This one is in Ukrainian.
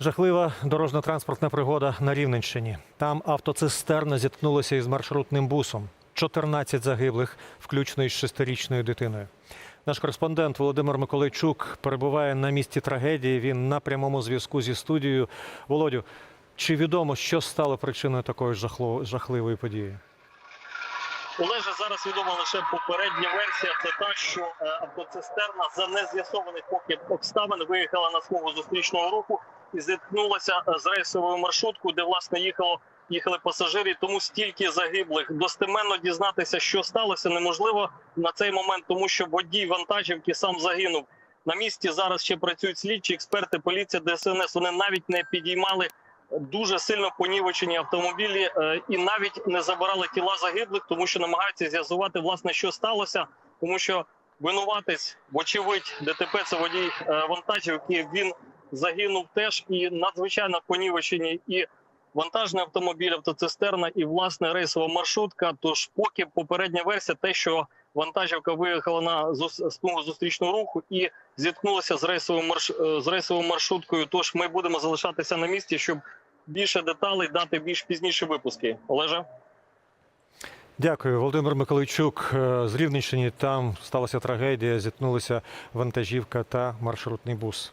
Жахлива дорожньо-транспортна пригода на Рівненщині. Там автоцистерна зіткнулася із маршрутним бусом. 14 загиблих, включно із шестирічною дитиною. Наш кореспондент Володимир Миколайчук перебуває на місці трагедії. Він на прямому зв'язку зі студією. Володю, чи відомо, що стало причиною такої жахливої події? Олеже, зараз відома лише попередня версія. Це та, що е, автоцистерна за нез'ясованих поки обставин виїхала на смугу зустрічного руху і зіткнулася е, з рейсовою маршруткою, де власне їхало. Їхали пасажири, тому стільки загиблих. Достеменно дізнатися, що сталося, неможливо на цей момент, тому що водій вантажівки сам загинув. На місці зараз ще працюють слідчі, експерти, поліція, ДСНС. Вони навіть не підіймали дуже сильно понівечені автомобілі е, і навіть не забирали тіла загиблих, тому що намагаються з'ясувати власне, що сталося, тому що винуватець, вочевидь, ДТП це водій е, вантажівки. Він загинув теж і надзвичайно понівечені і вантажний автомобіль, автоцистерна, і власне рейсова маршрутка. Тож, поки попередня версія, те, що вантажівка виїхала на смугу зустрічного руху і зіткнулася з рейсовою марш... е, з рейсовою маршруткою. Тож ми будемо залишатися на місці, щоб більше деталей дати більш пізніші випуски. Олеже. Дякую, Володимир Миколайчук е, з Рівненщини. Там сталася трагедія, зіткнулися вантажівка та маршрутний бус.